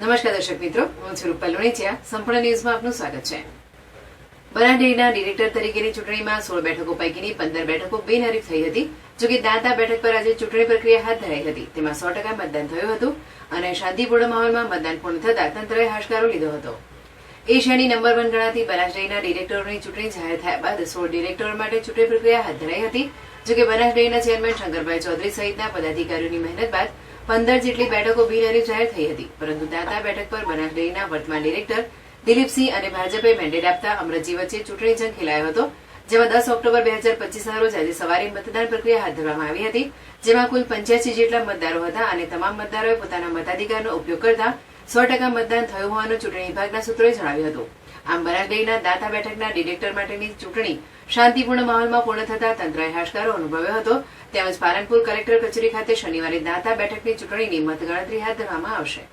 નમસ્કાર દર્શક મિત્રો, હું છું રૂપલ લુણીચિયા. સંપૂર્ણ ન્યૂઝમાં આપનું સ્વાગત છે. બનાડેરીના ડિરેક્ટર તરીકેની ચૂંટણીમાં સોળ બેઠકો પૈકીની પંદર બેઠકો બિનહરીફ થઈ હતી જોકે દાંતા બેઠક પર આજે ચૂંટણી પ્રક્રિયા હાથ ધરાઈ હતી. તેમાં સો ટકા મતદાન થયું હતું અને શાંતિપૂર્ણ માહોલમાં મતદાન પૂર્ણ થતા તંત્રએ હાશકારો લીધો હતો. એશિયાની નંબર વન ગણાતી બનાસડેરીના ડિરેક્ટરોની ચૂંટણી જાહેર થયા બાદ સોળ ડિરેક્ટરો માટે ચૂંટણી પ્રક્રિયા હાથ ધરાઈ હતી. જોકે બનાસ ચેરમેન શંકરભાઈ ચૌધરી સહિતના પદાધિકારીઓની મહેનત બાદ પંદર જેટલી બેઠકો બિનહરી જાહેર થઈ હતી. પરંતુ દાતા બેઠક પર બનાસ વર્તમાન ડિરેક્ટર દિલીપસિંહ અને ભાજપે મેન્ડેટ આપતા અમરજી વચ્ચે ચૂંટણી જંગ ખેલાયો હતો, જેમાં દસ ઓક્ટોબર બે હજાર પચીસના રોજ આજે સવારે મતદાન પ્રક્રિયા હાથ ધરવામાં આવી હતી, જેમાં કુલ પંચ્યાસી જેટલા મતદારો હતા અને તમામ મતદારોએ પોતાના મતાધિકારનો ઉપયોગ કરતા સો ટકા મતદાન થયું હોવાનું ચૂંટણી વિભાગના સૂત્રોએ જણાવ્યું હતું. આમ બનાસ ડેરીના દાંતા બેઠકના ડિરેક્ટર માટેની ચૂંટણી શાંતિપૂર્ણ માહોલમાં પૂર્ણ થતા તંત્રએ હાશકારો અનુભવ્યો હતો. તેમજ પાલનપુર કલેક્ટર કચેરી ખાતે શનિવારે દાંતા બેઠકની ચૂંટણીની મતગણતરી હાથ ધરવામાં આવશે.